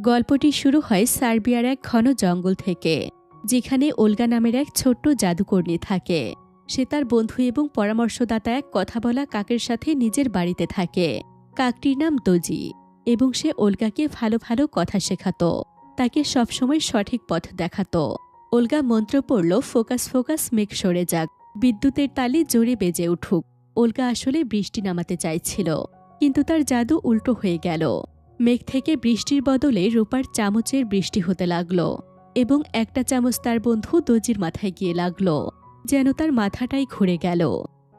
গল্পটি শুরু হয় সার্বিয়ার এক ঘন জঙ্গল থেকে, যেখানে ওলগা নামের এক ছোট্ট জাদুকর্ণী থাকে। সে তার বন্ধু এবং পরামর্শদাতা এক কথা বলা কাকের সাথে নিজের বাড়িতে থাকে। কাকটির নাম দোজি এবং সে ওলগাকে ভালো ভালো কথা শেখাতো। তাকে সবসময় সঠিক পথ দেখাতো। ওলগা মন্ত্র পড়ল, ফোকাস ফোকাস, মেঘ সরে যাক। বিদ্যুতের তালে জোরে বেজে উঠুক। ওলগা আসলে বৃষ্টি নামাতে চাইছিল, কিন্তু তার জাদু উল্টো হয়ে গেল। মেঘ থেকে বৃষ্টির বদলে রূপার চামচের বৃষ্টি হতে লাগল এবং একটা চামচ তার বন্ধু দজির মাথায় গিয়ে লাগল, যেন তার মাথাটাই ঘুরে গেল।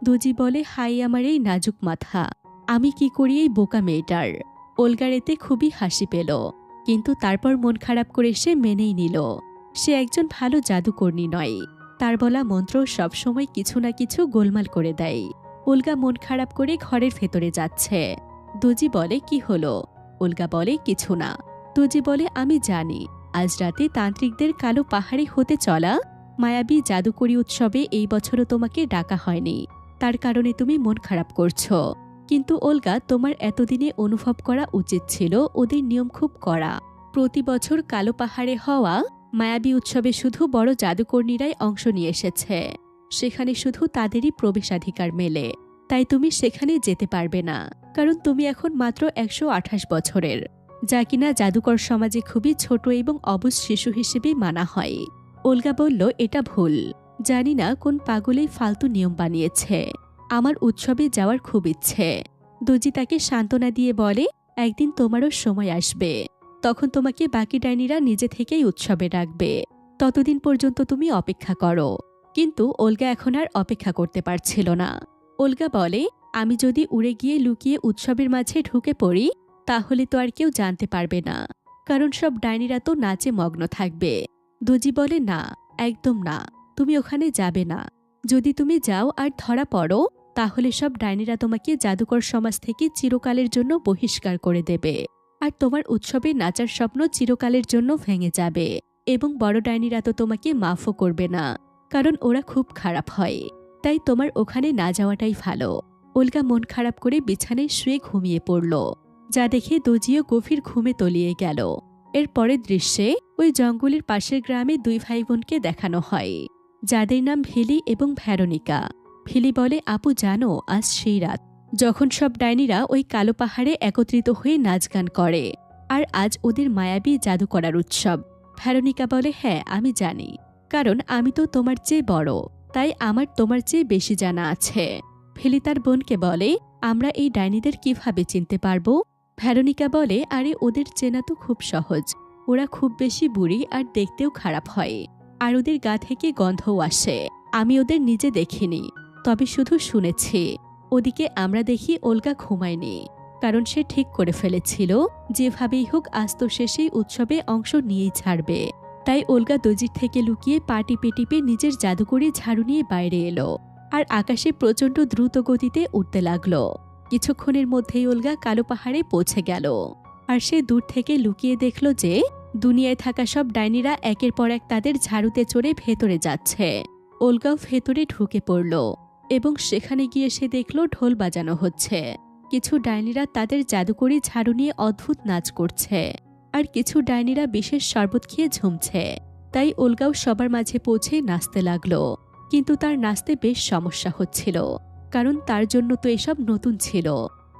দজি বলে, হাই, আমার এই নাজুক মাথা। আমি কি করি এই বোকা মেয়েটার? ওলগার এতে খুবই হাসি পেল, কিন্তু তারপর মন খারাপ করে সে মেনেই নিল। সে একজন ভালো জাদুকর্ণী নয়। তার বলা মন্ত্র সবসময় কিছু না কিছু গোলমাল করে দেয়। উলগা মন খারাপ করে ঘরের ভেতরে যাচ্ছে। দজি বলে, কি হলো? উলগা বলে, কিছু না। দজি বলে, আমি জানি। আজ রাতে তান্ত্রিকদের কালো পাহাড়ে হতে চলা মায়াবী জাদুকরী উৎসবে এই বছরও তোমাকে ডাকা হয়নি। তার কারণে তুমি মন খারাপ করছ। কিন্তু ওলগা তোমার এতদিনে অনুভব করা উচিত ছিল ওদের নিয়ম খুব কড়া। প্রতি বছর কালো পাহাড়ে হওয়া মায়াবী উৎসবে শুধু বড় জাদুকর্ণীরাই অংশ নিয়ে এসেছে। সেখানে শুধু তাদেরই প্রবেশাধিকার মেলে। তাই তুমি সেখানে যেতে পারবে না, কারণ তুমি এখন মাত্র একশো আঠাশ বছরের, যা কিনা জাদুকর সমাজে খুবই ছোট এবং অবুজ শিশু হিসেবে মানা হয়। ওলগা বলল, এটা ভুল। জানি না কোন পাগলেই ফালতু নিয়ম বানিয়েছে। আমার উৎসবে যাওয়ার খুব ইচ্ছে। দজি তাকে সান্ত্বনা দিয়ে বলে, একদিন তোমারও সময় আসবে। তখন তোমাকে বাকি ডাইনিরা নিজে থেকেই উৎসবে ডাকবে। ততদিন পর্যন্ত তুমি অপেক্ষা করো। কিন্তু ওলগা এখন আর অপেক্ষা করতে পারছিল না। ওলগা বলে, আমি যদি উড়ে গিয়ে লুকিয়ে উৎসবের মাঝে ঢুকে পড়ি, তাহলে তো আর কেউ জানতে পারবে না। কারণ সব ডাইনিরা তো নাচে মগ্ন থাকবে। দজি বলে, না, একদম না, তুমি ওখানে যাবে না। যদি তুমি যাও আর ধরা পড়ো, তাহলে সব ডাইনিরা তোমাকে জাদুকর সমাজ থেকে চিরকালের জন্য বহিষ্কার করে দেবে। আর তোমার উৎসবে নাচার স্বপ্ন চিরকালের জন্য ভেঙে যাবে। এবং বড় ডাইনিরা তো তোমাকে মাফও করবে না, কারণ ওরা খুব খারাপ হয়। তাই তোমার ওখানে না যাওয়াটাই ভালো। ওলগা মন খারাপ করে বিছানায় শুয়ে ঘুমিয়ে পড়ল, যা দেখে দজিও গভীর ঘুমে তলিয়ে গেল। এর পরের দৃশ্যে ওই জঙ্গলের পাশের গ্রামে দুই ভাই বোনকে দেখানো হয়, যাদের নাম ভিলি এবং ভ্যারোনিকা ভিলি বলে, আপু, জানো, আজ সেই রাত। যখন সব ডাইনিরা ওই কালো পাহাড়ে একত্রিত হয়ে নাচ গান করে, আর আজ ওদের মায়াবী জাদু করার উৎসব। ভ্যারোনিকা বলে হ্যাঁ আমি জানি, কারণ আমি তো তোমার চেয়ে বড়। তাই আমার তোমার চেয়ে বেশি জানা আছে। ফেলি তার বোনকে বলে, আমরা এই ডাইনিদের কীভাবে চিনতে পারব? ভ্যারোনিকা বলে, আরে, ওদের চেনা তো খুব সহজ। ওরা খুব বেশি বুড়ি আর দেখতেও খারাপ হয়। আর ওদের গা থেকে গন্ধও আসে। আমি ওদের নিজে দেখিনি। তবে শুধু শুনেছি। ওদিকে আমরা দেখি ওলগা ঘুমায়নি। কারণ সে ঠিক করে ফেলেছিল, যেভাবেই হোক আস্ত শেষেই উৎসবে অংশ নিয়েই ছাড়বে। তাই ওলগা দজির থেকে লুকিয়ে পা টিপে টিপে নিজের জাদুকরি ঝাড়ু নিয়ে বাইরে এলো আর আকাশে প্রচণ্ড দ্রুত গতিতে উঠতে লাগল। কিছুক্ষণের মধ্যেই ওলগা কালো পাহাড়ে পৌঁছে গেল আর সে দূর থেকে লুকিয়ে দেখল যে দুনিয়ায় থাকা সব ডাইনিরা একের পর এক তাদের ঝাড়ুতে চড়ে ভেতরে যাচ্ছে। ওলগাও ভেতরে ঢুকে পড়ল এবং সেখানে গিয়ে সে দেখল ঢোল বাজানো হচ্ছে। কিছু ডাইনিরা তাদের জাদুকরি ঝাড়ু নিয়ে অদ্ভুত নাচ করছে। আর কিছু ডাইনিরা বিশেষ শরবত খেয়ে ঝুমছে। তাই ওলগাও সবার মাঝে পৌঁছে নাচতে লাগল। কিন্তু তার নাচতে বেশ সমস্যা হচ্ছিল, কারণ তার জন্য তো এসব নতুন ছিল।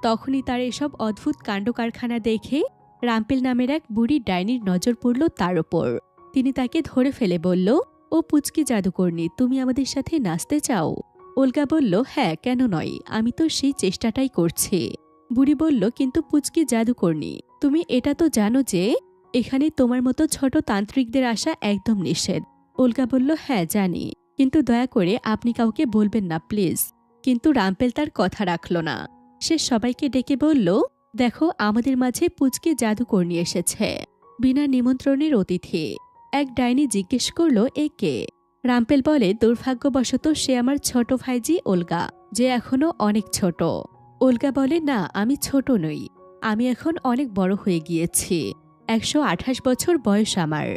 তখনই তার এসব অদ্ভুত কাণ্ড কারখানা দেখে রাম্পেল নামের এক বুড়ি ডাইনির নজর পড়ল তার ওপর। তিনি তাকে ধরে ফেলে বলল, ও পুচকি জাদুকর্ণী, তুমি আমাদের সাথে নাচতে চাও? ওলগা বলল হ্যাঁ কেন নয়, আমি তো সেই চেষ্টাটাই করছি। বুড়ি বলল, কিন্তু পুচকি জাদুকর্ণী তুমি এটা তো জানো যে, এখানে তোমার মতো ছোট তান্ত্রিকদের আসা একদম নিষেধ। ওলগা বলল হ্যাঁ জানি। কিন্তু দয়া করে আপনি কাউকে বলবেন না, প্লিজ। কিন্তু রামপেল তার কথা রাখল না। সে সবাইকে ডেকে বলল, দেখো, আমাদের মাঝে পুচকে জাদুকর্ণী এসেছে। বিনা নিমন্ত্রণের অতিথি। এক ডাইনি জিজ্ঞেস করল, এ কে? রামপেল বলে, দুর্ভাগ্যবশত সে আমার ছোট ভাইজি ওলগা যে এখনও অনেক ছোট। ওলগা বলে, না, আমি ছোট নই। আমি এখন অনেক বড় হয়ে গিয়েছি। একশো আঠাশ বছর বয়স আমার।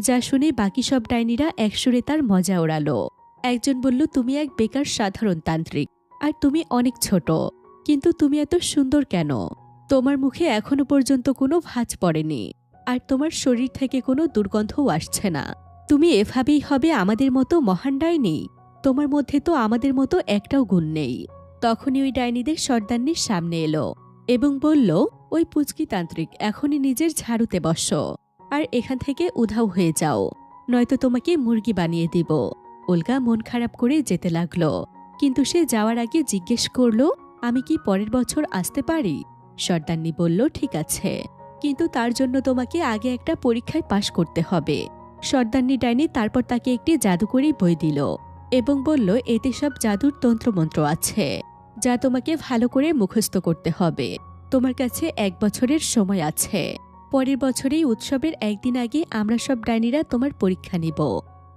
যা শুনে বাকি সব ডাইনিরা একসুরে তার মজা ওড়ালো। একজন বলল, তুমি এক বেকার সাধারণ তান্ত্রিক, আর তুমি অনেক ছোট। কিন্তু তুমি এত সুন্দর কেন? তোমার মুখে এখনও পর্যন্ত কোনো ভাঁজ পড়েনি, আর তোমার শরীর থেকে কোনো দুর্গন্ধও আসছে না। তুমি এভাবেই হবে আমাদের মতো মহান ডাইনি? তোমার মধ্যে তো আমাদের মতো একটাও গুণ নেই। তখনই ওই ডাইনিদের সর্দান্নির সামনে এলো। এবং বলল, ওই পুচকিতান্ত্রিক, এখনই নিজের ঝাড়ুতে বসো আর এখান থেকে উধাও হয়ে যাও, নয়তো তোমাকে মুরগি বানিয়ে দিব। উল্কা মন খারাপ করে যেতে লাগল, কিন্তু সে যাওয়ার আগে জিজ্ঞেস করল, আমি কি পরের বছর আসতে পারি? সর্দান্নি বলল, ঠিক আছে, কিন্তু তার জন্য তোমাকে আগে একটা পরীক্ষায় পাশ করতে হবে। সর্দান্নি ডাইনি তারপর তাকে একটি জাদুকরি বই দিল এবং বলল, এতে সব জাদুর তন্ত্রমন্ত্র আছে। যা তোমাকে ভালো করে মুখস্থ করতে হবে। তোমার কাছে এক বছরের সময় আছে। পরের বছরেই উৎসবের একদিন আগে আমরা সব ডাইনিরা তোমার পরীক্ষা নিব।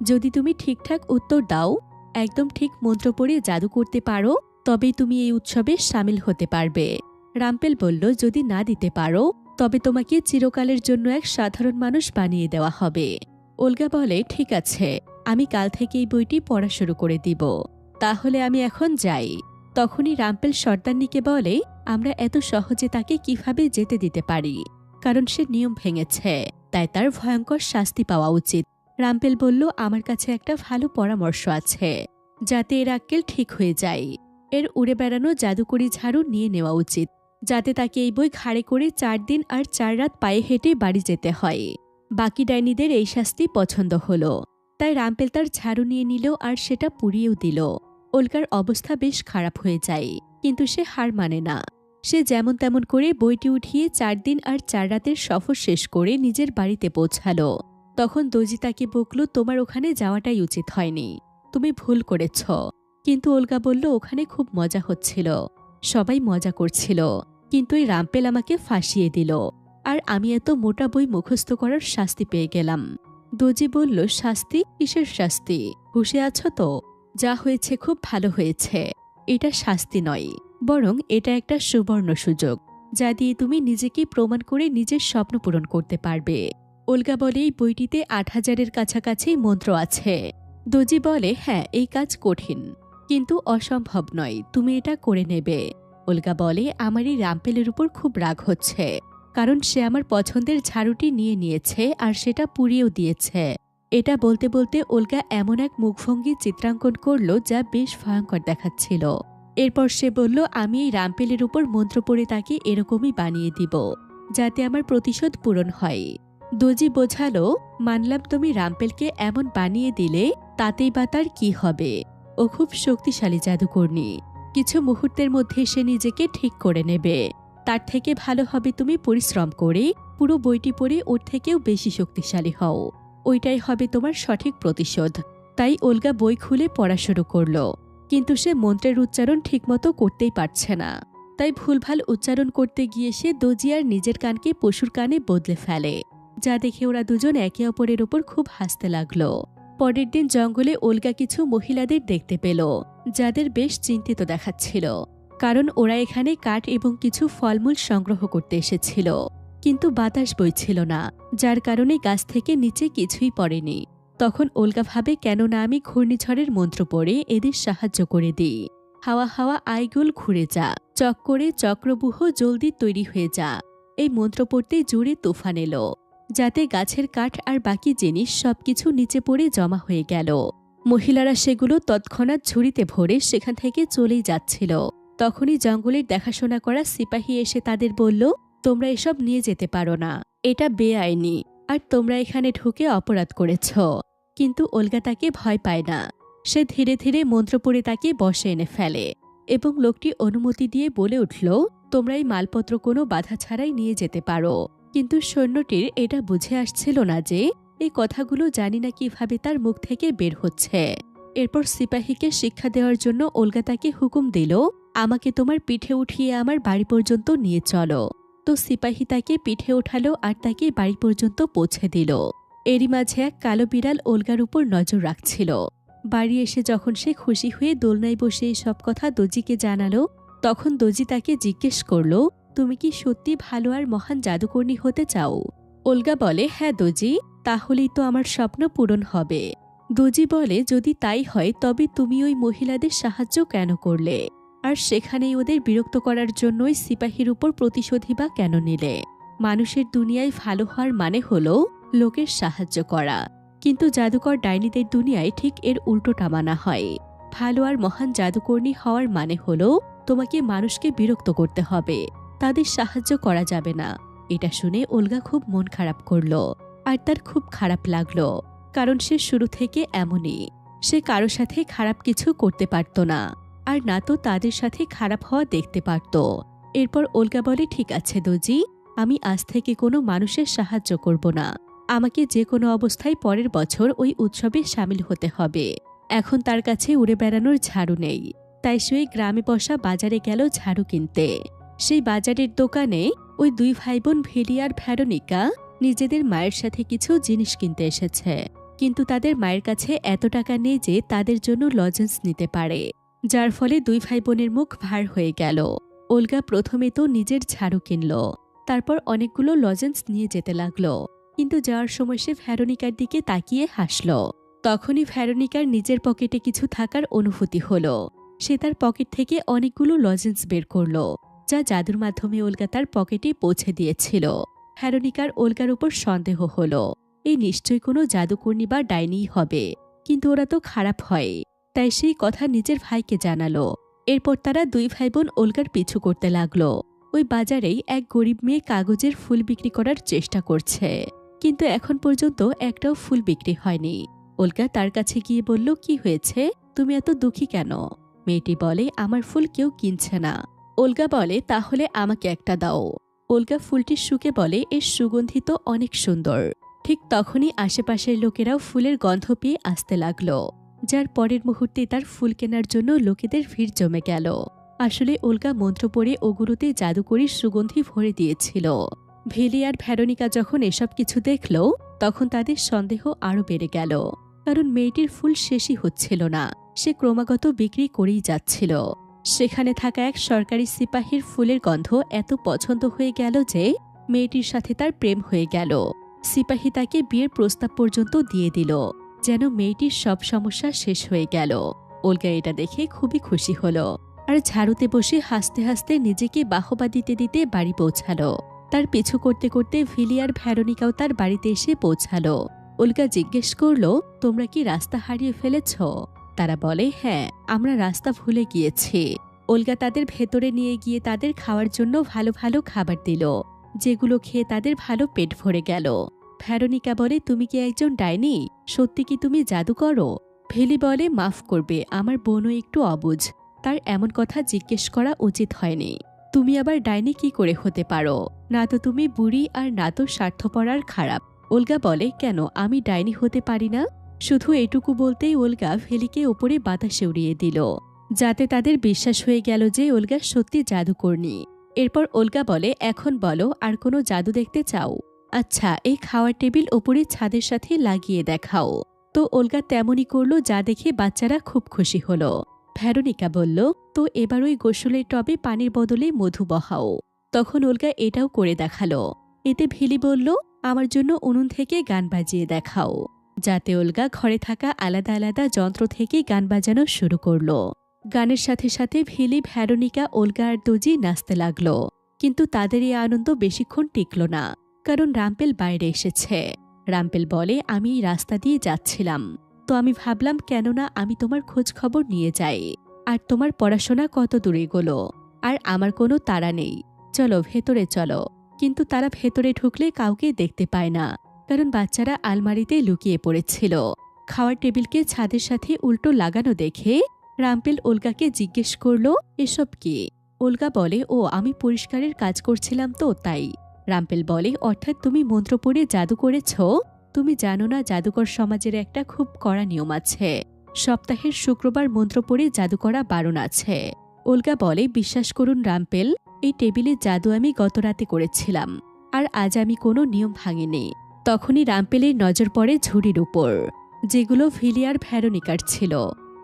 যদি তুমি ঠিকঠাক উত্তর দাও, একদম ঠিক মন্ত্র পড়ে জাদু করতে পারো, তবেই তুমি এই উৎসবে সামিল হতে পারবে। রাম্পেল বলল, যদি না দিতে পারো, তবে তোমাকে চিরকালের জন্য এক সাধারণ মানুষ বানিয়ে দেওয়া হবে। ওলগা বলে, ঠিক আছে, আমি কাল থেকে এই বইটি পড়া শুরু করে দিব। তাহলে আমি এখন যাই। তখনই রাম্পেল সর্দান্নিকে বলে, আমরা এত সহজে তাকে কীভাবে যেতে দিতে পারি? কারণ সে নিয়ম ভেঙেছে। তাই তার ভয়ঙ্কর শাস্তি পাওয়া উচিত। রাম্পেল বলল, আমার কাছে একটা ভালো পরামর্শ আছে, যাতে এর আক্কেল ঠিক হয়ে যায়। এর উড়ে বেড়ানো জাদুকরি ঝাড়ু নিয়ে নেওয়া উচিত, যাতে তাকে এই বই ঘাড়ে করে চার দিন আর চার রাত পায়ে হেঁটে বাড়ি যেতে হয়। বাকি ডাইনিদের এই শাস্তি পছন্দ হলো। তাই রাম্পেল তার ঝাড়ু নিয়ে নিল আর সেটা পুড়িয়েও দিল। ওলকার অবস্থা বেশ খারাপ হয়ে যায়, কিন্তু সে হার মানে না। সে যেমন তেমন করে বইটি উঠিয়ে চার দিন আর চার রাতের সফর শেষ করে নিজের বাড়িতে পৌঁছালো। তখন দর্জি তাকে বকল, তোমার ওখানে যাওয়াটাই উচিত হয়নি। তুমি ভুল করেছ। কিন্তু ওলগা বলল, ওখানে খুব মজা হচ্ছিল। সবাই মজা করছিল। কিন্তু এই রামপেল আমাকে ফাঁসিয়ে দিল। আর আমি এত মোটা বই মুখস্থ করার শাস্তি পেয়ে গেলাম। দোজি বলল, শাস্তি? কিসের শাস্তি? হুশে আছো তো? যা হয়েছে খুব ভালো হয়েছে। এটা শাস্তি নয়, বরং এটা একটা সুবর্ণ সুযোগ, যা দিয়ে তুমি নিজেকে প্রমাণ করে নিজের স্বপ্ন পূরণ করতে পারবে। ওলগা বলে, এই বইটিতে আট হাজারের কাছাকাছি মন্ত্র আছে। দোজি বলে হ্যাঁ এই কাজ কঠিন, কিন্তু অসম্ভব নয়, তুমি এটা করে নেবে। ওলগা বলে, আমার এই রামপেলের উপর খুব রাগ হচ্ছে, কারণ সে আমার পছন্দের ঝাড়ুটি নিয়ে নিয়েছে আর সেটা পুড়িয়েও দিয়েছে। এটা বলতে বলতে ওলগা এমন এক মুখভঙ্গি চিত্রাঙ্কন করল যা বেশ ভয়ঙ্কর দেখাচ্ছিল। এরপর সে বলল, আমি এই রামপেলের উপর মন্ত্র পড়ে তাকে এরকমই বানিয়ে দিব, যাতে আমার প্রতিশোধ পূরণ হয়। দোজি বোঝালো, মানলাম তুমি রামপেলকে এমন বানিয়ে দিলে তাতেই বা তার কি হবে। ও খুব শক্তিশালী জাদুকর্ণী। কিছু মুহূর্তের মধ্যে সে নিজেকে ঠিক করে নেবে। তার থেকে ভালো হবে তুমি পরিশ্রম করে, পুরো বইটি পড়ে ওর থেকেও বেশি শক্তিশালী হও। ওইটাই হবে তোমার সঠিক প্রতিশোধ। তাই ওলগা বই খুলে পড়া শুরু করল। কিন্তু সে মন্ত্রের উচ্চারণ ঠিকমতো করতেই পারছে না। তাই ভুলভাল উচ্চারণ করতে গিয়ে সে দজিয়ার নিজের কানকে পশুর কানে বদলে ফেলে, যা দেখে ওরা দুজন একে অপরের ওপর খুব হাসতে লাগল। পরের দিন জঙ্গলে ওলগা কিছু মহিলাদের দেখতে পেল, যাদের বেশ চিন্তিত দেখাচ্ছিল, কারণ ওরা এখানে কাঠ এবং কিছু ফলমূল সংগ্রহ করতে এসেছিল। কিন্তু বাতাস বইছিল না, যার কারণে গাছ থেকে নিচে কিছুই পড়েনি। তখন ওলগা ভাবে, কেননা আমি ঘূর্ণিঝড়ের মন্ত্র পড়ে এদের সাহায্য করে দিই। হাওয়া হাওয়া আইগুল ঘুরে যা, চক করে চক্রবুহ জলদি তৈরি হয়ে যা। এই মন্ত্র পড়তে জুড়ে তুফান এলো, যাতে গাছের কাঠ আর বাকি জিনিস সবকিছু নিচে পড়ে জমা হয়ে গেল। মহিলারা সেগুলো তৎক্ষণাৎ ঝুড়িতে ভরে সেখান থেকে চলেই যাচ্ছিল। তখনই জঙ্গলের দেখাশোনা করা সিপাহী এসে তাদের বলল তোমরা এসব নিয়ে যেতে পারো না। এটা বেআইনি। আর তোমরা এখানে ঢুকে অপরাধ করেছ। কিন্তু ওলগা তাকে ভয় পায় না। সে ধীরে ধীরে মন্ত্র পড়ে তাকে বসে এনে ফেলে। এবং লোকটি অনুমতি দিয়ে বলে উঠল, তোমরা এই মালপত্র কোনো বাধা ছাড়াই নিয়ে যেতে পারো। কিন্তু সৈন্যটির এটা বুঝে আসছিল না যে, এই কথাগুলো জানি না কীভাবে তার মুখ থেকে বের হচ্ছে। এরপর সিপাহীকে শিক্ষা দেওয়ার জন্য ওলগা তাকে হুকুম দিল, আমাকে তোমার পিঠে উঠিয়ে আমার বাড়ি পর্যন্ত নিয়ে চলো। তো সিপাহী তাকে পিঠে ওঠালো আর তাকে বাড়ি পর্যন্ত পৌঁছে দিল। এরই মাঝে এক কালো বিড়াল ওলগার উপর নজর রাখছিল। বাড়ি এসে যখন সে খুশি হয়ে দোলনায় বসে সব কথা দজিকে জানালো, তখন দজি তাকে জিজ্ঞেস করল, তুমি কি সত্যি ভালো আর মহান জাদুকর্ণী হতে চাও? ওলগা বলে হ্যাঁ দজি, তাহলেই তো আমার স্বপ্ন পূরণ হবে। দজি বলে, যদি তাই হয়, তবে তুমি ওই মহিলাদের সাহায্য কেন করলে? আর সেখানেই ওদের বিরক্ত করার জন্যই সিপাহীর উপর প্রতিশোধী বা কেন নিলে? মানুষের দুনিয়ায় ভালো হওয়ার মানে হল লোকের সাহায্য করা। কিন্তু জাদুকর ডাইনিদের দুনিয়ায় ঠিক এর উল্টোটা মানা হয়। ভালো আর মহান জাদুকর্ণী হওয়ার মানে হল তোমাকে মানুষকে বিরক্ত করতে হবে। তাদের সাহায্য করা যাবে না। এটা শুনে ওলগা খুব মন খারাপ করল আর তার খুব খারাপ লাগল। কারণ সে শুরু থেকে এমনই। সে কারও সাথে খারাপ কিছু করতে পারত না। আর না তো তাদের সাথে খারাপ হওয়া দেখতে পারত। এরপর ওলগা বলে, ঠিক আছে দোজি, আমি আজ থেকে কোনো মানুষের সাহায্য করব না। আমাকে যে কোনো অবস্থায় পরের বছর ওই উৎসবে সামিল হতে হবে। এখন তার কাছে উড়ে বেড়ানোর ঝাড়ু নেই। তাই সে গ্রামে বসা বাজারে গেল ঝাড়ু কিনতে। সেই বাজারের দোকানে ওই দুই ভাই বোন ভেলি আর ভ্যারোনিকা নিজেদের মায়ের সাথে কিছু জিনিস কিনতে এসেছে। কিন্তু তাদের মায়ের কাছে এত টাকা নেই যে তাদের জন্য লজেন্স নিতে পারে। যার ফলে দুই ভাই বোনের মুখ ভার হয়ে গেল। ওলগা প্রথমে তো নিজের ঝাড়ু কিনল, তারপর অনেকগুলো লজেন্স নিয়ে যেতে লাগল। কিন্তু যাওয়ার সময় সে ভ্যারোনিকার দিকে তাকিয়ে হাসল। তখনই ভ্যারোনিকার নিজের পকেটে কিছু থাকার অনুভূতি হলো। সে তার পকেট থেকে অনেকগুলো লজেন্স বের করল, যা জাদুর মাধ্যমে ওলগা তার পকেটে পৌঁছে দিয়েছিল। ভ্যারোনিকার ওলগার উপর সন্দেহ হলো, এই নিশ্চয়ই কোনো জাদুকর্ণী বা ডাইনিই হবে, কিন্তু ওরা তো খারাপ হয়। তাই সেই কথা নিজের ভাইকে জানালো। এরপর তারা দুই ভাই বোন ওলগার পিছু করতে লাগল। ওই বাজারেই এক গরিব মেয়ে কাগজের ফুল বিক্রি করার চেষ্টা করছে। কিন্তু এখন পর্যন্ত একটাও ফুল বিক্রি হয়নি। ওলগা তার কাছে গিয়ে বলল, কি হয়েছে? তুমি এত দুঃখী কেন? মেয়েটি বলে, আমার ফুল কেউ কিনছে না। ওলগা বলে, তাহলে আমাকে একটা দাও। ওলগা ফুলটি শুকে বলে, এর সুগন্ধি তো অনেক সুন্দর। ঠিক তখনই আশেপাশের লোকেরাও ফুলের গন্ধ পেয়ে আসতে লাগল। যার পরের মুহূর্তে তার ফুল কেনার জন্য লোকেদের ভিড় জমে গেল। আসলে ওলগা মন্ত্র পড়ে ওগুলোতে জাদুকরির সুগন্ধি ভরে দিয়েছিল। ভেলি আর ভ্যারোনিকা যখন এসব কিছু দেখল, তখন তাদের সন্দেহ আরও বেড়ে গেল। কারণ মেয়েটির ফুল শেষই হচ্ছিল না, সে ক্রমাগত বিক্রি করেই যাচ্ছিল। সেখানে থাকা এক সরকারি সিপাহীর ফুলের গন্ধ এত পছন্দ হয়ে গেল যে মেয়েটির সাথে তার প্রেম হয়ে গেল। সিপাহী তাকে বিয়ের প্রস্তাব পর্যন্ত দিয়ে দিল। যেন মেয়েটির সব সমস্যা শেষ হয়ে গেল। ওলগা এটা দেখে খুবই খুশি হলো। আর ঝাড়ুতে বসে হাসতে হাসতে নিজেকে বাহবা দিতে দিতে বাড়ি পৌঁছালো। তার পিছু করতে করতে ভিলিয়ার ভ্যারোনিকাও তার বাড়িতে এসে পৌঁছালো। উল্কা জিজ্ঞেস করল, তোমরা কি রাস্তা হারিয়ে ফেলেছ? তারা বলে হ্যাঁ আমরা রাস্তা ভুলে গিয়েছি। ওলগা তাদের ভেতরে নিয়ে গিয়ে তাদের খাওয়ার জন্য ভালো ভালো খাবার দিল, যেগুলো খেয়ে তাদের ভালো পেট ভরে গেল। ভ্যারোনিকা বলে, তুমি কি একজন ডাইনি? সত্যি কি তুমি জাদু করো? ভেলি বলে, মাফ করবে, আমার বোনও একটু অবুঝ। তার এমন কথা জিজ্ঞেস করা উচিত হয়নি। তুমি আবার ডাইনি কি করে হতে পারো? না তো তুমি বুড়ি আর না তো স্বার্থপরার খারাপ। ওলগা বলে, কেন? আমি ডাইনি হতে পারি না? শুধু এটুকু বলতেই ওলগা ভেলিকে ওপরে বাতাসে উড়িয়ে দিল। যাতে তাদের বিশ্বাস হয়ে গেল যে ওলগা সত্যি জাদুকর্ণী। এরপর ওলগা বলে, এখন বলো, আর কোনো জাদু দেখতে চাও? আচ্ছা এই খাওয়ার টেবিল ওপরে ছাদের সাথে লাগিয়ে দেখাও। তো ওলগা তেমনই করল, যা দেখে বাচ্চারা খুব খুশি হলো। ভ্যারোনিকা বলল, তো এবার ওই গোসলের টবে পানির বদলে মধু বহাও। তখন ওলগা এটাও করে দেখাল। এতে ভিলি বলল, আমার জন্য উনুন থেকে গান বাজিয়ে দেখাও। যাতে ওলগা ঘরে থাকা আলাদা আলাদা যন্ত্র থেকে গান বাজানো শুরু করল। গানের সাথে সাথে ভিলি ভ্যারোনিকা ওলগা আর দোজি নাচতে লাগল। কিন্তু তাদের এই আনন্দ বেশিক্ষণ টিকল না। কারণ রাম্পেল বাইরে এসেছে। রাম্পেল বলে, আমি এই রাস্তা দিয়ে যাচ্ছিলাম। তো আমি ভাবলাম, কেননা আমি তোমার খোঁজ খবর নিয়ে যাই। আর তোমার পড়াশোনা কত দূরে গেলো আর আমার কোনো তাড়া নেই। চলো, ভেতরে চলো। কিন্তু তারা ভেতরে ঢুকলে কাউকে দেখতে পায় না, কারণ বাচ্চারা আলমারিতে লুকিয়ে পড়েছিল। খাওয়ার টেবিলকে ছাদের সাথে উল্টো লাগানো দেখে রাম্পেল ওলগাকে জিজ্ঞেস করল, এসব কি? ওলগা বলে, ও, আমি পরিষ্কারের কাজ করছিলাম তো, তাই। রাম্পেল বলে, অর্থাৎ তুমি মন্ত্র পড়ে জাদু করেছ? তুমি জানো না জাদুকর সমাজের একটা খুব কড়া নিয়ম আছে। সপ্তাহের শুক্রবার মন্ত্র পড়ে জাদু করা বারণ আছে। ওলগা বলে, বিশ্বাস করুন রাম্পেল, এই টেবিলে জাদু আমি গত রাতে করেছিলাম, আর আজ আমি কোনো নিয়ম ভাঙিনি। তখনই রাম্পেলের নজর পড়ে ঝুড়ির উপর, যেগুলো ভিলিয়ার ভ্যারোনিকার ছিল।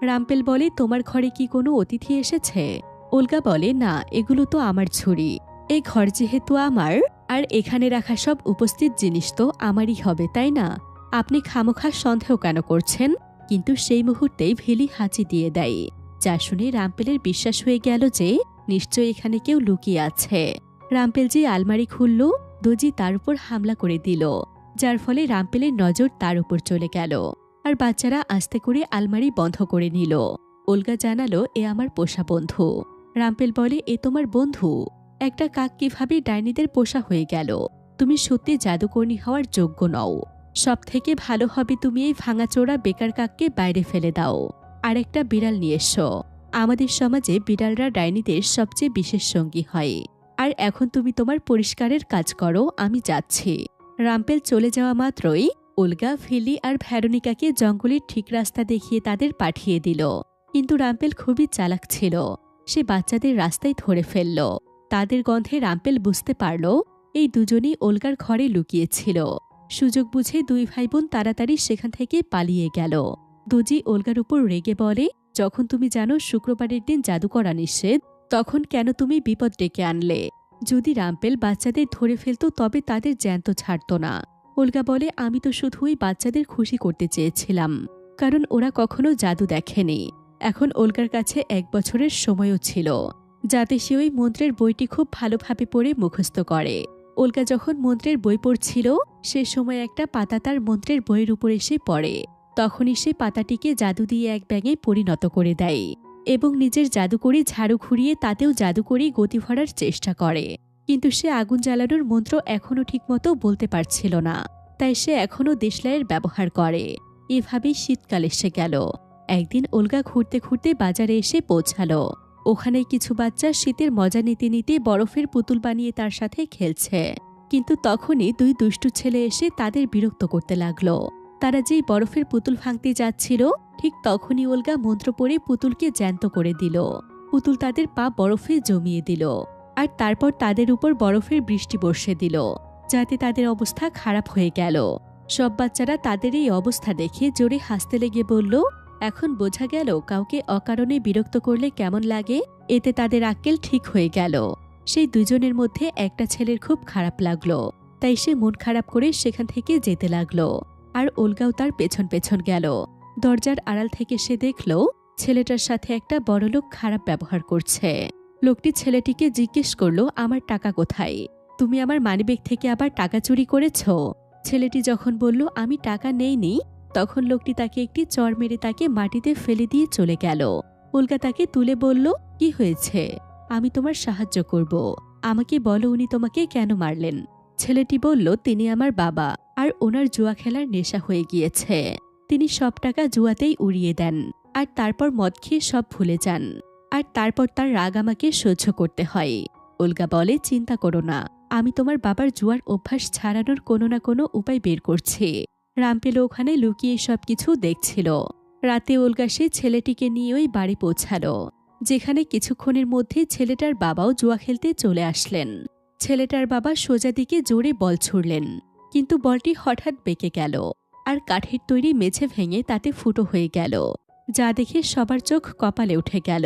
রাম্পেল বলে, তোমার ঘরে কি কোনো অতিথি এসেছে? ওলগা বলে, না, এগুলো তো আমার ঝুড়ি। এই ঘর যেহেতু আমার আর এখানে রাখা সব উপস্থিত জিনিস তো আমারই হবে, তাই না? আপনি খামোখা সন্দেহ কেন করছেন? কিন্তু সেই মুহূর্তেই ভেলি হাঁচি দিয়ে দেয়। যা শুনে রামপেলের বিশ্বাস হয়ে গেল যে নিশ্চয় এখানে কেউ লুকিয়ে আছে। রামপেল যে আলমারি খুলল, দোজি তার উপর হামলা করে দিল, যার ফলে রামপেলের নজর তার উপর চলে গেল। আর বাচ্চারা আস্তে করে আলমারি বন্ধ করে নিল। ওলগা জানালো, এ আমার পোষা বন্ধু। রামপেল বলে, এ তোমার বন্ধু? একটা কাক কীভাবে ডাইনিদের পোষা হয়ে গেল? তুমি সত্যি জাদুকর্ণী হওয়ার যোগ্য নও। সব থেকে ভালো হবে তুমি এই ভাঙাচোরা বেকার কাককে বাইরে ফেলে দাও। আর একটা বিড়াল নিয়ে এসো। আমাদের সমাজে বিড়ালরা ডাইনিদের সবচেয়ে বিশেষ সঙ্গী হয়। আর এখন তুমি তোমার পরিষ্কারের কাজ করো, আমি যাচ্ছি। রামপেল চলে যাওয়া মাত্রই উলগা, ফিলি আর ভ্যারোনিকাকে জঙ্গলের ঠিক রাস্তা দেখিয়ে তাদের পাঠিয়ে দিল। কিন্তু রামপেল খুবই চালাক ছিল। সে বাচ্চাদের রাস্তায় ধরে ফেলল। তাদের গন্ধে রামপেল বুঝতে পারল, এই দুজনেই ওলগার ঘরে লুকিয়েছিল। সুযোগ বুঝে দুই ভাই বোন তাড়াতাড়ি সেখান থেকে পালিয়ে গেল। দুজি ওলগার উপর রেগে বলে, যখন তুমি জানো শুক্রবারের দিন জাদু করা নিষেধ, তখন কেন তুমি বিপদ ডেকে আনলে? যদি রামপেল বাচ্চাদের ধরে ফেলতো, তবে তাদের জ্যান্ত ছাড়ত না। ওলগা বলে, আমি তো শুধুই বাচ্চাদের খুশি করতে চেয়েছিলাম, কারণ ওরা কখনো জাদু দেখেনি। এখন ওলগার কাছে এক বছরের সময়ও ছিল। যাতে সে ওই মন্ত্রের বইটি খুব ভালোভাবে পড়ে মুখস্থ করে। ওলগা যখন মন্ত্রের বই পড়ছিল, সে সময় একটা পাতা তার মন্ত্রের বইয়ের উপর এসে পড়ে। তখনই সে পাতাটিকে জাদু দিয়ে এক ব্যাঙে পরিণত করে দেয় এবং নিজের জাদুকরি ঝাড়ু ঘুরিয়ে তাতেও জাদুকরি গতি ভরার চেষ্টা করে। কিন্তু সে আগুন জ্বালানোর মন্ত্র এখনও ঠিকমতো বলতে পারছিল না, তাই সে এখনও দেশলাইয়ের ব্যবহার করে। এভাবেই শীতকাল এসে গেল। একদিন ওলগা ঘুরতে ঘুরতে বাজারে এসে পৌঁছালো। ওখানে কিছু বাচ্চা শীতের মজা নিতে নিতে বরফের পুতুল বানিয়ে তার সাথে খেলছে। কিন্তু তখনই দুই দুষ্টু ছেলে এসে তাদের বিরক্ত করতে লাগল। তারা যেই বরফের পুতুল ভাঙতে যাচ্ছিল, ঠিক তখনই ওলগা মন্ত্র পড়ে পুতুলকে জ্যান্ত করে দিল। পুতুল তাদের পা বরফে জমিয়ে দিল আর তারপর তাদের উপর বরফের বৃষ্টি বর্ষে দিল, যাতে তাদের অবস্থা খারাপ হয়ে গেল। সব বাচ্চারা তাদের এই অবস্থা দেখে জোরে হাসতে লেগে বলল এখন বোঝা গেল কাউকে অকারণে বিরক্ত করলে কেমন লাগে, এতে তাদের আক্কেল ঠিক হয়ে গেল। সেই দুজনের মধ্যে একটা ছেলের খুব খারাপ লাগল, তাই সে মন খারাপ করে সেখান থেকে যেতে লাগল। আর ওলগাও তার পেছন পেছন গেল। দরজার আড়াল থেকে সে দেখল, ছেলেটার সাথে একটা বড়লোক খারাপ ব্যবহার করছে। লোকটি ছেলেটিকে জিজ্ঞেস করল, আমার টাকা কোথায়? তুমি আমার মানিব্যাগ থেকে আবার টাকা চুরি করেছ? ছেলেটি যখন বলল, আমি টাকা নেইনি তখন লোকটি তাকে একটি চর মেরে তাকে মাটিতে ফেলে দিয়ে চলে গেল। উল্কা তাকে তুলে বলল, কি হয়েছে? আমি তোমার সাহায্য করব। আমাকে বলো উনি তোমাকে কেন মারলেন? ছেলেটি বলল, তিনি আমার বাবা, আর ওনার জুয়া খেলার নেশা হয়ে গিয়েছে। তিনি সব টাকা জুয়াতেই উড়িয়ে দেন, আর তারপর মদ খেয়ে সব ভুলে যান, আর তারপর তার রাগ আমাকে সহ্য করতে হয়। উল্কা বলে, চিন্তা করো না, আমি তোমার বাবার জুয়ার অভ্যাস ছাড়ানোর কোনো না কোনো উপায় বের করছি। রামপেল ওখানে লুকিয়ে সব কিছু দেখছিল। রাতে উল্গা সে ছেলেটিকে নিয়ে ওই বাড়ি পৌঁছালো, যেখানে কিছুক্ষণের মধ্যে ছেলেটার বাবাও জুয়া খেলতে চলে আসলেন। ছেলেটার বাবা সোজা দিকে জোরে বল ছুড়লেন, কিন্তু বলটি হঠাৎ বেঁকে গেল আর কাঠের তৈরি মেঝে ভেঙে তাতে ফুটো হয়ে গেল, যা দেখে সবার চোখ কপালে উঠে গেল।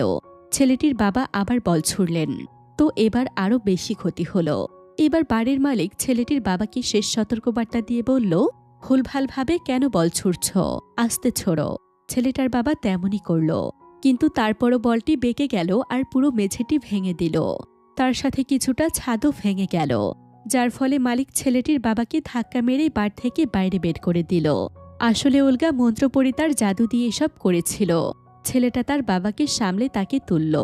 ছেলেটির বাবা আবার বল ছুড়লেন, তো এবার আরও বেশি ক্ষতি হলো। এবার বাড়ির মালিক ছেলেটির বাবাকে শেষ সতর্কবার্তা দিয়ে বলল ভুলভালভাবে কেন বল ছুড়ছ? আস্তে ছোড়ো। ছেলেটার বাবা তেমনই করল। কিন্তু তারপরও বলটি বেঁকে গেল আর পুরো মেঝেটি ভেঙে দিল। তার সাথে কিছুটা ছাদও ভেঙে গেল, যার ফলে মালিক ছেলেটির বাবাকে ধাক্কা মেরে বার থেকে বাইরে বের করে দিল। আসলে উলগা মন্ত্র পড়ে তার জাদু দিয়ে এসব করেছিল। ছেলেটা তার বাবাকে সামলে তাকে তুলল।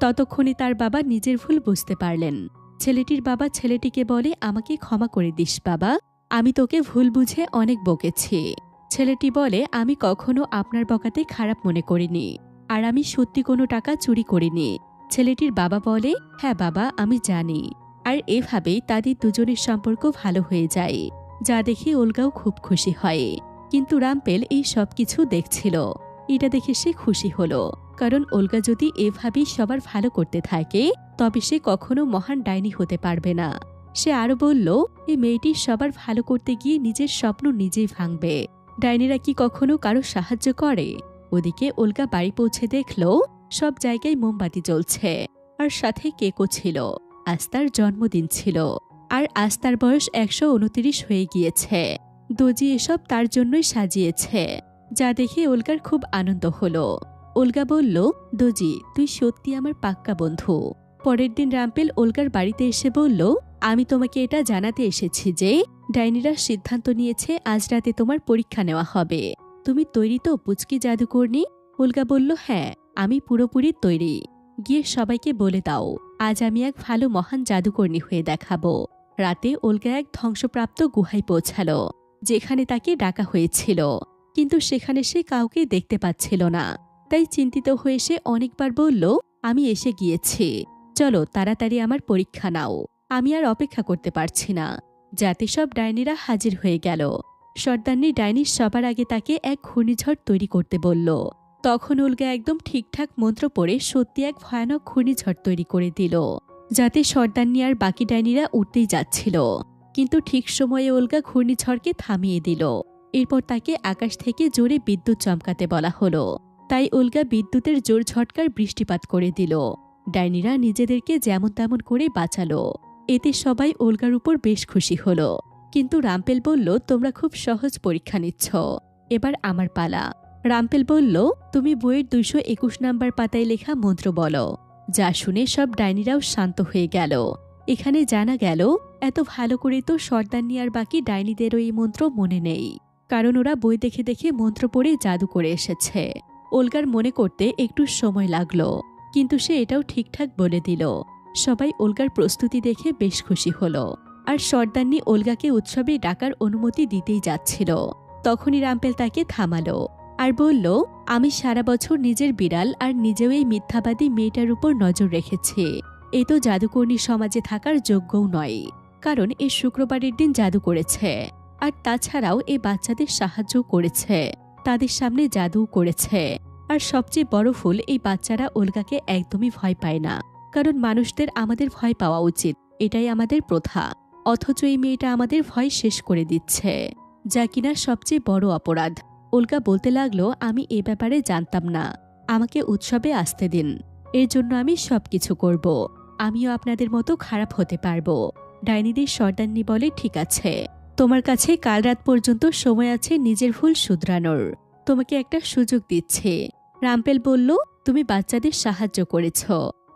ততক্ষণে তার বাবা নিজের ভুল বুঝতে পারলেন। ছেলেটির বাবা ছেলেটিকে বলে, আমাকে ক্ষমা করে দিস বাবা। আমি তোকে ভুল বুঝে অনেক বকেছি। ছেলেটি বলে, আমি কখনো আপনার বকাতে খারাপ মনে করিনি। আর আমি সত্যি কোনো টাকা চুরি করিনি। ছেলেটির বাবা বলে হ্যাঁ বাবা, আমি জানি। আর এভাবেই তাদের দুজনের সম্পর্ক ভালো হয়ে যায়। যা দেখে ওলগাও খুব খুশি হয়। কিন্তু রামপেল এই সব কিছু দেখছিল। এটা দেখে সে খুশি হলো। কারণ ওলগা যদি এভাবেই সবার ভালো করতে থাকে, তবে সে কখনো মহান ডাইনি হতে পারবে না। সে আরও বলল এই মেয়েটি সবার ভালো করতে গিয়ে নিজের স্বপ্ন নিজেই ভাঙবে। ডাইনিরা কি কখনো কারও সাহায্য করে? ওদিকে ওলগা বাড়ি পৌঁছে দেখল, সব জায়গায় মোমবাতি জ্বলছে। আর সাথে কেকও ছিল। আস্তার জন্মদিন ছিল। আর আস্তার বয়স একশো উনতিরিশ হয়ে গিয়েছে। দজি এসব তার জন্যই সাজিয়েছে। যা দেখে ওলগার খুব আনন্দ হলো। ওলগা বলল, দজি, তুই সত্যি আমার পাক্কা বন্ধু। পরের দিন রাম্পেল ওলগার বাড়িতে এসে বলল, আমি তোমাকে এটা জানাতে এসেছি যে, ডাইনিরা সিদ্ধান্ত নিয়েছে আজ রাতে তোমার পরীক্ষা নেওয়া হবে। তুমি তৈরি তো পুচকি জাদুকর্ণী? উল্গা বলল হ্যাঁ আমি পুরোপুরি তৈরি। গিয়ে সবাইকে বলে দাও, আজ আমি এক ভালো মহান জাদুকর্ণী হয়ে দেখাবো। রাতে ওলগা এক ধ্বংসপ্রাপ্ত গুহায় পৌঁছালো, যেখানে তাকে ডাকা হয়েছিল। কিন্তু সেখানে সে কাউকে দেখতে পাচ্ছিল না। তাই চিন্তিত হয়ে সে অনেকবার বলল, আমি এসে গিয়েছি। চলো তাড়াতাড়ি আমার পরীক্ষা নাও। আমি আর অপেক্ষা করতে পারছি না। যাতে সব ডাইনিরা হাজির হয়ে গেল। সর্দারনি ডাইনি সবার আগে তাকে এক ঘূর্ণিঝড় তৈরি করতে বলল। তখন উলগা একদম ঠিকঠাক মন্ত্র পড়ে সত্যি এক ভয়ানক ঘূর্ণিঝড় তৈরি করে দিল, যাতে সর্দারনি আর বাকি ডাইনিরা উঠতেই যাচ্ছিল। কিন্তু ঠিক সময়ে উলগা ঘূর্ণিঝড়কে থামিয়ে দিল। এরপর তাকে আকাশ থেকে জোরে বিদ্যুৎ চমকাতে বলা হলো। তাই উলগা বিদ্যুতের জোর ঝটকার বৃষ্টিপাত করে দিল। ডাইনিরা নিজেদেরকে যেমন তেমন করে বাঁচালো। এতে সবাই ওলগার উপর বেশ খুশি হলো। কিন্তু রাম্পেল বলল, তোমরা খুব সহজ পরীক্ষা নিচ্ছ। এবার আমার পালা। রাম্পেল বলল, তুমি বইয়ের দুইশো একুশ নাম্বার পাতায় লেখা মন্ত্র বলো। যা শুনে সব ডাইনিরাও শান্ত হয়ে গেল। এখানে জানা গেল, এত ভালো করে তো সর্দারনি আর বাকি ডাইনিদেরও এই মন্ত্র মনে নেই। কারণ ওরা বই দেখে দেখে মন্ত্র পড়ে জাদু করে এসেছে। ওলগার মনে করতে একটু সময় লাগল। কিন্তু সে এটাও ঠিকঠাক বলে দিল। সবাই ওলগার প্রস্তুতি দেখে বেশ খুশি হলো। আর সর্দারনি ওলগাকে উৎসবে ডাকার অনুমতি দিতেই যাচ্ছিল। তখনই রাম্পেল তাকে থামালো আর বলল, আমি সারা বছর নিজের বিড়াল আর নিজেও এই মিথ্যাবাদী মেয়েটার উপর নজর রেখেছি। এ তো জাদুকর্ণী সমাজে থাকার যোগ্যও নয়, কারণ এ শুক্রবারের দিন জাদু করেছে। আর তাছাড়াও এ বাচ্চাদের সাহায্যও করেছে। তাদের সামনে জাদুও করেছে। আর সবচেয়ে বড় ফুল এই বাচ্চারা ওলগাকে একদমই ভয় পায় না। কারণ মানুষদের আমাদের ভয় পাওয়া উচিত। এটাই আমাদের প্রথা। অথচ এই মেয়েটা আমাদের ভয় শেষ করে দিচ্ছে। যা কিনা সবচেয়ে বড় অপরাধ। উল্কা বলতে লাগল, আমি এ ব্যাপারে জানতাম না। আমাকে উৎসবে আসতে দিন। এর জন্য আমি সব কিছু করব। আমিও আপনাদের মতো খারাপ হতে পারব। ডাইনিদের সর্দান্নি বলে, ঠিক আছে। তোমার কাছে কাল রাত পর্যন্ত সময় আছে নিজের ভুল শুধরানোর। তোমাকে একটা সুযোগ দিচ্ছে। রাম্পেল বলল, তুমি বাচ্চাদের সাহায্য করেছ।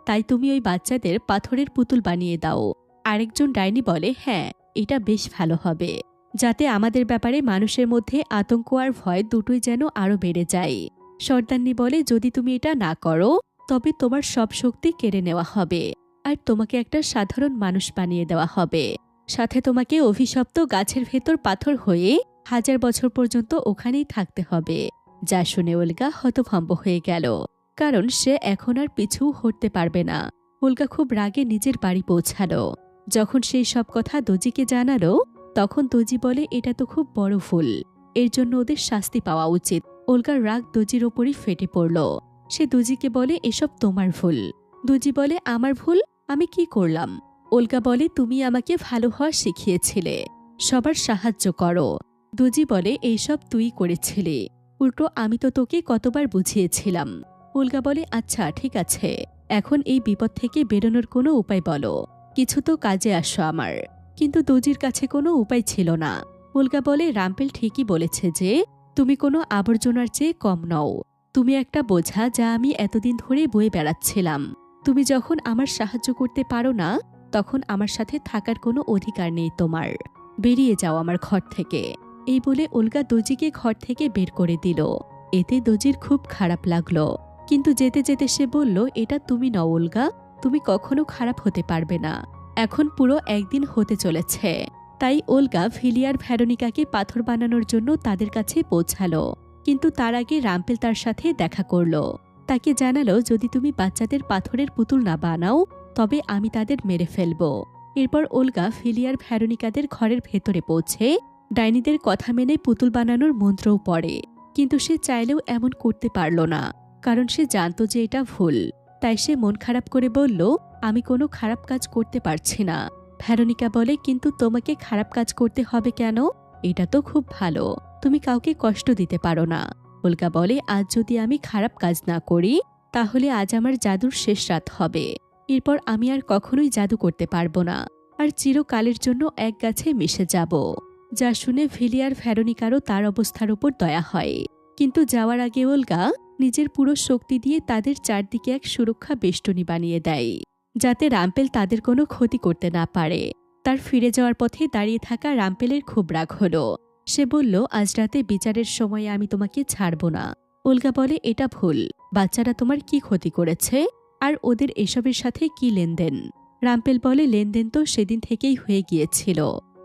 তাই তুমি ওই বাচ্চাদের পাথরের পুতুল বানিয়ে দাও। আরেকজন ডাইনি বলে হ্যাঁ এটা বেশ ভালো হবে। যাতে আমাদের ব্যাপারে মানুষের মধ্যে আতঙ্ক আর ভয় দুটোই যেন আরও বেড়ে যায়। সর্দান্নি বলে, যদি তুমি এটা না করো, তবে তোমার সব শক্তি কেড়ে নেওয়া হবে। আর তোমাকে একটা সাধারণ মানুষ বানিয়ে দেওয়া হবে। সাথে তোমাকে অভিশপ্ত গাছের ভেতর পাথর হয়ে হাজার বছর পর্যন্ত ওখানেই থাকতে হবে। যা শুনে উল্কা হতভম্ব হয়ে গেল। কারণ সে এখন আর পিছু হটতে পারবে না। উল্কা খুব রাগে নিজের বাড়ি পৌঁছালো। যখন সেই সব কথা দজিকে জানালো, তখন দজি বলে, এটা তো খুব বড় ভুল। এর জন্য ওদের শাস্তি পাওয়া উচিত। উল্গার রাগ দজির ওপরই ফেটে পড়ল। সে দুজিকে বলে, এসব তোমার ভুল। দুজি বলে, আমার ভুল? আমি কি করলাম? উল্গা বলে, তুমি আমাকে ভালো হওয়া শিখিয়েছিলে। সবার সাহায্য করো। দুজি বলে, এইসব তুই করেছিলি। উল্টো আমি তো তোকে কতবার বুঝিয়েছিলাম। উল্গা বলে আচ্ছা ঠিক আছে। এখন এই বিপদ থেকে বেরোনোর কোনো উপায় বলো। কিছু তো কাজে আসো আমার। কিন্তু দজির কাছে কোনো উপায় ছিল না। উল্গা বলে, রাম্পেল ঠিকই বলেছে যে, তুমি কোনো আবর্জনার চেয়ে কম নও। তুমি একটা বোঝা যা আমি এতদিন ধরে বয়ে বেড়াচ্ছিলাম। তুমি যখন আমার সাহায্য করতে পারো না, তখন আমার সাথে থাকার কোনো অধিকার নেই তোমার। বেরিয়ে যাও আমার ঘর থেকে। এই বলে উল্গা দজিকে ঘর থেকে বের করে দিল। এতে দজির খুব খারাপ লাগল। কিন্তু যেতে যেতে সে বলল, এটা তুমি নও উল্গা, তুমি কখনো খারাপ হতে পারবে না। এখন পুরো একদিন হতে চলেছে। তাই ওলগা ভিলিয়ার ভ্যারোনিকাকে পাথর বানানোর জন্য তাদের কাছে পৌঁছালো। কিন্তু তার আগে রাম্পেল তার সাথে দেখা করল। তাকে জানালো, যদি তুমি বাচ্চাদের পাথরের পুতুল না বানাও, তবে আমি তাদের মেরে ফেলব। এরপর ওলগা ফিলিয়ার ভ্যারোনিকাদের ঘরের ভেতরে পৌঁছে ডাইনিদের কথা মেনে পুতুল বানানোর মন্ত্রও পড়ে, কিন্তু সে চাইলেও এমন করতে পারল না, কারণ সে জানত যে এটা ভুল। তাই সে মন খারাপ করে বলল, আমি কোনো খারাপ কাজ করতে পারছি না। ভ্যারোনিকা বলে, কিন্তু তোমাকে খারাপ কাজ করতে হবে কেন? এটা তো খুব ভালো, তুমি কাউকে কষ্ট দিতে পারো না। উল্কা বলে, আজ যদি আমি খারাপ কাজ না করি, তাহলে আজ আমার জাদুর শেষ রাত হবে। এরপর আমি আর কখনোই জাদু করতে পারব না, আর চিরকালের জন্য এক গাছে মিশে যাব। যা শুনে ভিলিয়ার ভ্যারোনিকারও তার অবস্থার ওপর দয়া হয়। কিন্তু যাওয়ার আগে ওলগা নিজের পুরো শক্তি দিয়ে তাদের চারদিকে এক সুরক্ষা বেষ্টনী বানিয়ে দেয়, যাতে রাম্পেল তাদের কোনো ক্ষতি করতে না পারে। তার ফিরে যাওয়ার পথে দাঁড়িয়ে থাকা রাম্পেলের খুব রাগ হলো। সে বলল, আজ রাতে বিচারের সময়ে আমি তোমাকে ছাড়ব না। ওলগা বলে, এটা ভুল। বাচ্চারা তোমার কি ক্ষতি করেছে? আর ওদের এসবের সাথে কি লেনদেন? রাম্পেল বলে, লেনদেন তো সেদিন থেকেই হয়ে গিয়েছিল।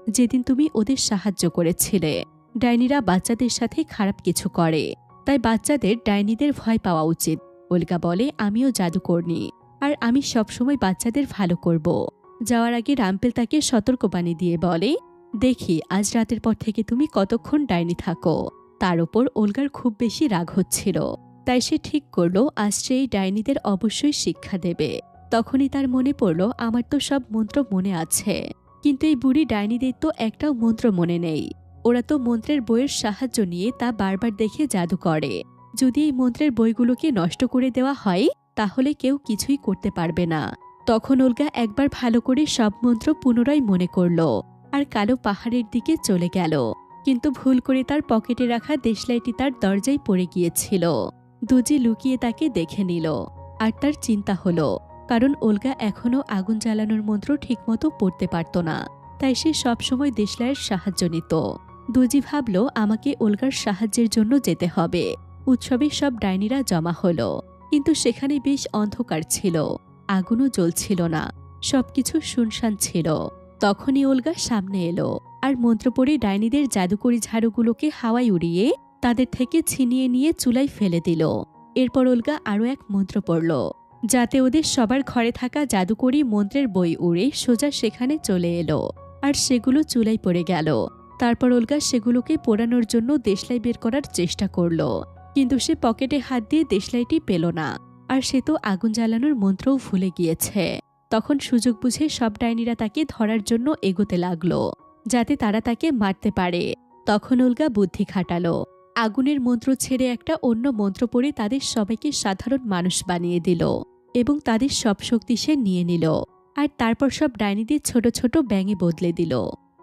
যেদিন তুমি ওদের সাহায্য করেছিলে। ডাইনিরা বাচ্চাদের সাথে খারাপ কিছু করে। তাই বাচ্চাদের ডাইনিদের ভয় পাওয়া উচিত। উল্কা বলে, আমিও জাদুকর্ণী। আর আমি সবসময় বাচ্চাদের ভালো করব। যাওয়ার আগে রামপেল তাকে সতর্কবাণী দিয়ে বলে, দেখি, আজ রাতের পর থেকে তুমি কতক্ষণ ডাইনি থাকো? তার ওপর ওলগার খুব বেশি রাগ হচ্ছিল। তাই সে ঠিক করল, আজ সে এই ডাইনিদের অবশ্যই শিক্ষা দেবে। তখনই তার মনে পড়ল, আমার তো সব মন্ত্র মনে আছে। কিন্তু এই বুড়ি ডাইনিদের তো একটাও মন্ত্র মনে নেই। ওরা তো মন্ত্রের বইয়ের সাহায্য নিয়ে তা বারবার দেখে জাদু করে। যদি এই মন্ত্রের বইগুলোকে নষ্ট করে দেওয়া হয়, তাহলে কেউ কিছুই করতে পারবে না। তখন ওলগা একবার ভালো করে সব মন্ত্র পুনরায় মনে করল আর কালো পাহাড়ের দিকে চলে গেল। কিন্তু ভুল করে তার পকেটে রাখা দেশলাইটি তার দরজায় পড়ে গিয়েছিল। দুজি লুকিয়ে তাকে দেখে নিল আর তার চিন্তা হলো কারণ ওলগা এখনও আগুন জ্বালানোর মন্ত্র ঠিকমতো পড়তে পারত না। তাই সে সবসময় দেশলাইয়ের সাহায্য নিত। দুজি ভাবল, আমাকে ওলগার সাহায্যের জন্য যেতে হবে। উৎসবে সব ডাইনিরা জমা হলো। কিন্তু সেখানে বেশ অন্ধকার ছিল। আগুনও জ্বলছিল না। সবকিছু শুনশান ছিল। তখনই ওলগা সামনে এলো আর মন্ত্র পড়ে ডাইনিদের জাদুকরি ঝাড়ুগুলোকে হাওয়ায় উড়িয়ে তাদের থেকে ছিনিয়ে নিয়ে চুলায় ফেলে দিল। এরপর ওলগা আরও এক মন্ত্র পড়ল যাতে ওদের সবার ঘরে থাকা জাদুকরি মন্ত্রের বই উড়ে সোজা সেখানে চলে এলো। আর সেগুলো চুলাই পড়ে গেল। তারপর ওলগা সেগুলোকে পোড়ানোর জন্য দেশলাই বের করার চেষ্টা করল। কিন্তু সে পকেটে হাত দিয়ে দেশলাইটি পেল না। আর সে তো আগুন জ্বালানোর মন্ত্রও ভুলে গিয়েছে। তখন সুযোগ বুঝে সব ডাইনিরা তাকে ধরার জন্য এগোতে লাগল, যাতে তারা তাকে মারতে পারে। তখন ওলগা বুদ্ধি খাটালো। আগুনের মন্ত্র ছেড়ে একটা অন্য মন্ত্র পড়ে তাদের সবাইকে সাধারণ মানুষ বানিয়ে দিল। এবং তাদের সব শক্তি সে নিয়ে নিল। আর তারপর সব ডাইনিদের ছোট ছোট ব্যাঙে বদলে দিল।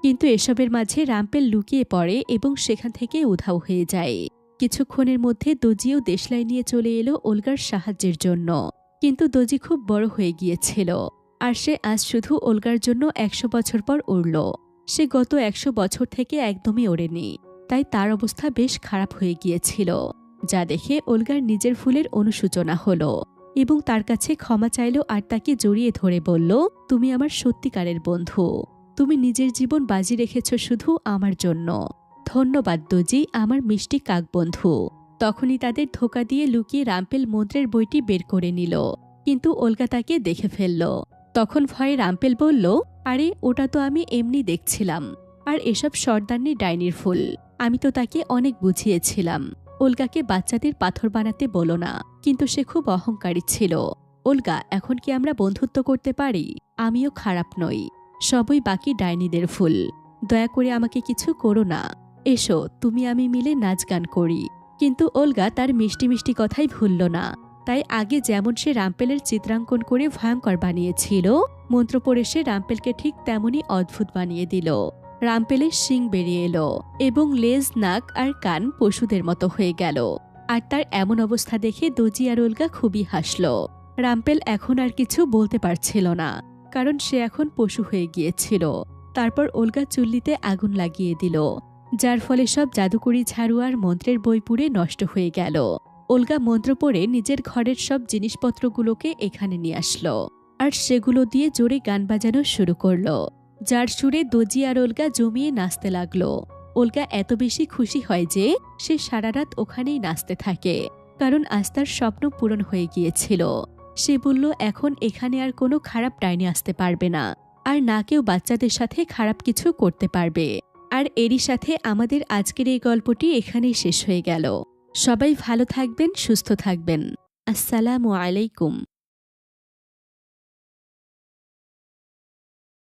কিন্তু এসবের মাঝে রাম্পেল লুকিয়ে পড়ে এবং সেখান থেকে উধাও হয়ে যায়। কিছুক্ষণের মধ্যে দজিও দেশলাই নিয়ে চলে এলো ওলগার সাহায্যের জন্য। কিন্তু দজি খুব বড় হয়ে গিয়েছিল। আর সে আজ শুধু ওলগার জন্য একশো বছর পর উড়ল। সে গত একশো বছর থেকে একদমই ওড়েনি। তাই তার অবস্থা বেশ খারাপ হয়ে গিয়েছিল। যা দেখে ওলগার নিজের ফুলের অনুসূচনা হলো। এবং তার কাছে ক্ষমা চাইল আর তাকে জড়িয়ে ধরে বলল, তুমি আমার সত্যিকারের বন্ধু। তুমি নিজের জীবন বাজি রেখেছ শুধু আমার জন্য। ধন্যবাদ দজি, আমার মিষ্টি কাকবন্ধু তখনই তাদের ধোকা দিয়ে লুকিয়ে রামপেল মন্ত্রের বইটি বের করে নিল, কিন্তু ওলগা তাকে দেখে ফেলল। তখন ভয়ে রামপেল বলল, আরে, ওটা তো আমি এমনি দেখছিলাম। আর এসব সর্দারনি ডাইনির ফুল। আমি তো তাকে অনেক বুঝিয়েছিলাম। ওলগাকে বাচ্চাদের পাথর বানাতে বলো না, কিন্তু সে খুব অহংকারী ছিল। ওলগা এখন কি আমরা বন্ধুত্ব করতে পারি? আমিও খারাপ নই। সবই বাকি ডাইনিদের ফুল। দয়া করে আমাকে কিছু করো না। এসো, তুমি আমি মিলে নাচ গান করি। কিন্তু ওলগা তার মিষ্টি মিষ্টি কথাই ভুলল না। তাই আগে যেমন সে রামপেলের চিত্রাঙ্কন করে ভয়ঙ্কর বানিয়েছিল, মন্ত্র পড়ে সে রামপেলকে ঠিক তেমনই অদ্ভুত বানিয়ে দিল। রাম্পেলের শিং বেরিয়ে এলো এবং লেজ, নাক আর কান পশুদের মতো হয়ে গেল। আর তার এমন অবস্থা দেখে দজি আর ওলগা খুবই হাসল। রামপেল এখন আর কিছু বলতে পারছিল না, কারণ সে এখন পশু হয়ে গিয়েছিল। তারপর ওলগা চুল্লিতে আগুন লাগিয়ে দিল, যার ফলে সব জাদুকরি ঝাড়ু আর মন্ত্রের বই পুড়ে নষ্ট হয়ে গেল। ওলগা মন্ত্র পড়ে নিজের ঘরের সব জিনিসপত্রগুলোকে এখানে নিয়ে আসলো, আর সেগুলো দিয়ে জোরে গান বাজানো শুরু করল। যার সুরে দজি আর ওলগা জমিয়ে নাচতে লাগল। ওলগা এত বেশি খুশি হয় যে সে সারা রাত ওখানেই নাচতে থাকে, কারণ আজ তার স্বপ্ন পূরণ হয়ে গিয়েছিল। সে বলল, এখন এখানে আর কোনো খারাপ ডাইনি আসতে পারবে না, আর না কেউ বাচ্চাদের সাথে খারাপ কিছু করতে পারবে। আর এরই সাথে আমাদের আজকের এই গল্পটি এখানেই শেষ হয়ে গেল। সবাই ভালো থাকবেন, সুস্থ থাকবেন। আসসালামু আলাইকুম।